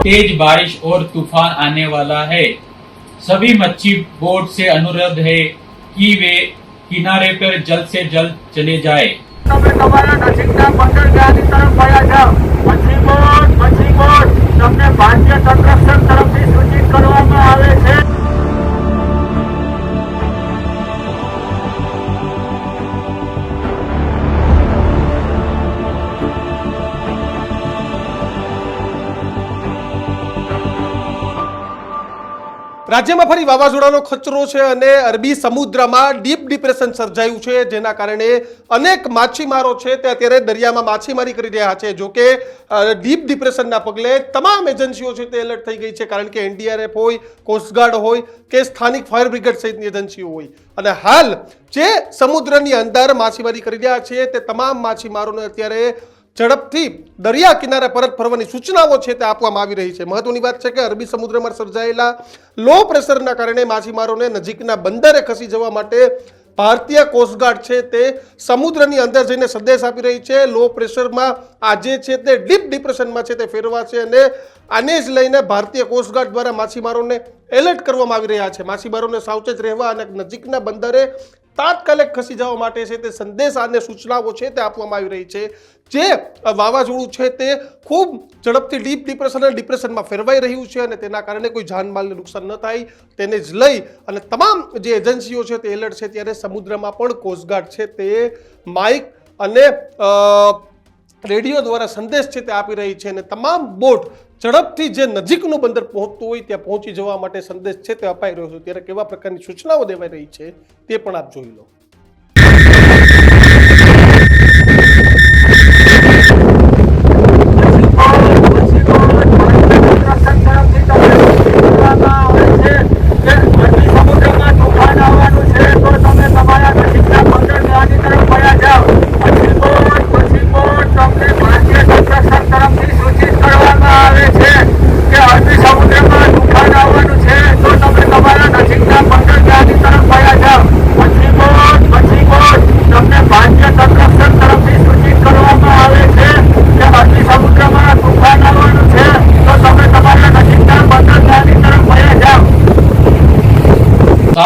तेज बारिश और तूफान आने वाला है सभी मच्छी बोट से अनुरोध है कि वे किनारे पर जल्द से जल्द चले जाएं। તમે તમારા નજીકના બંદર ગામની તરફ વયા જાઓ મચ્છી બોટ મચ્છી બોટ તમને ભારતીય તટરક્ષક તરફથી સૂચિત કરવામાં આવે છે રાજ્યમાં ફરી વાવાઝોડાનો ખચરો છે અને અરબી સમુદ્રમાં ડીપ ડિપ્રેશન સર્જાયું છે, જેના કારણે અનેક માછીમારો છે તે અત્યારે દરિયામાં માછીમારી કરી રહ્યા છે. જો કે ડીપ ડિપ્રેશનના પગલે તમામ એજન્સીઓ છે તે એલર્ટ થઈ ગઈ છે, કારણ કે એનડીઆરએફ હોય કોસ્ટગાર્ડ હોય કે સ્થાનિક ફાયર બ્રિગેડ સહિતની એજન્સીઓ હોય. અને હાલ જે સમુદ્રની અંદર માછીમારી કરી રહ્યા છે, તે તમામ માછીમારોને અત્યારે ઝડપથી દરિયા કિનારે પરત ફરવાની સૂચનાઓ છે તે આપવામાં આવી રહી છે. મહત્વની વાત છે કે અરબી સમુદ્રમાં સર્જાયેલા લો પ્રેશરના કારણે માછીમારોને નજીકના બંદરે ખસી જવા માટે ભારતીય કોસ્ટગાર્ડ છે તે સમુદ્રની અંદર જઈને સંદેશ આપી રહી છે. લો પ્રેશરમાં આજે છે તે ડીપ ડિપ્રેશનમાં છે તે ફેરવા છે અને આને જ લઈને ભારતીય કોસ્ટગાર્ડ દ્વારા માછીમારોને એલર્ટ કરવામાં આવી રહ્યા છે. માછીમારોને સાવચેત રહેવા અને નજીકના બંદરે તાત્કાલિક ખસી જવા માટે છે તે સંદેશ અને સૂચનાઓ છે તે આપવામાં આવી રહી છે. જે વાવાઝોડું છે તે ખૂબ ઝડપથી ડીપ ડિપ્રેશન અને ડિપ્રેશનમાં ફેરવાઈ રહ્યું છે અને તેના કારણે કોઈ જાનમાલને નુકસાન ન થાય. તેને જ લઈ અને તમામ જે એજન્સીઓ છે તે એલર્ટ છે ત્યારે સમુદ્રમાં પણ કોસ્ટગાર્ડ છે તે માઇક અને રેડિયો દ્વારા સંદેશ છે તે આપી રહી છે અને તમામ બોટ ઝડપથી જે નજીકનું બંદર પહોંચતું હોય ત્યાં પહોંચી જવા માટે સંદેશ છે તે અપાઈ રહ્યો છે. ત્યારે કેવા પ્રકારની સૂચનાઓ દેવાઈ રહી છે તે પણ આપ જોઈ લો.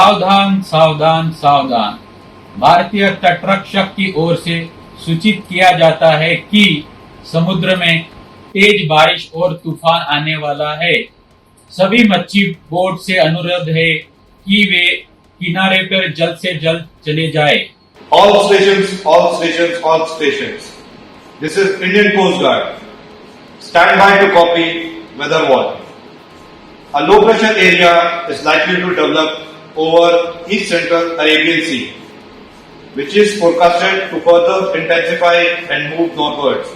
सावधान सावधान सावधान। भारतीय तटरक्षक की ओर से सूचित किया जाता है कि समुद्र में तेज बारिश और तूफ़ान आने वाला है। सभी मच्छी बोट से अनुरोध है कि वे किनारे पर जल्द से जल्द चले जाए। All station all station all station this is Indian coast guard stand by to copy weather wall A low pressure area is likely to over East Central Arabian Sea, which is forecasted to further intensify and move northwards.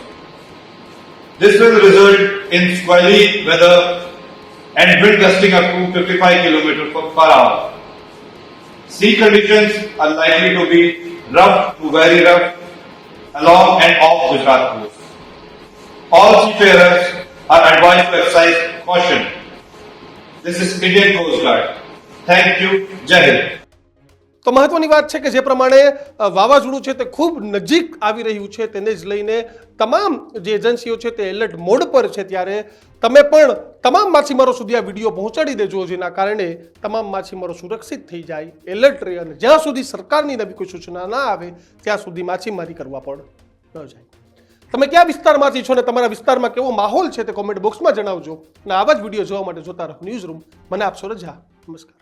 This will result in squally weather and wind gusting up to 55 km per hour. Sea conditions are likely to be rough to very rough along and off Gujarat coast. All seafarers are advised to exercise caution. This is Indian Coast Guard. Thank you જય હિન્દ તો મહત્વની વાત છે કે જે પ્રમાણે વાવાઝોડું છે તે ખૂબ નજીક આવી રહ્યું છે તેને જ લઈને તમામ જે એજન્સીઓ છે તે એલર્ટ મોડ પર છે ત્યારે તમે પણ તમામ માછીમારો સુધી આ વીડિયો પહોંચાડી દેજો જેના કારણે તમામ માછીમારો સુરક્ષિત થઈ જાય, એલર્ટ રહે અને જ્યાં સુધી સરકારની નવી કોઈ સૂચના ના આવે, ત્યાં સુધી માછીમારી કરવા પણ ન જાય. તમે કયા વિસ્તારમાંથી છો ને તમારા વિસ્તારમાં કેવો માહોલ છે તે કોમેન્ટ બોક્સમાં જણાવજો અને આવા જ વીડિયો જોવા માટે જોતા રહો ન્યૂઝ રૂમ મને આપશો રજા નમસ્કાર.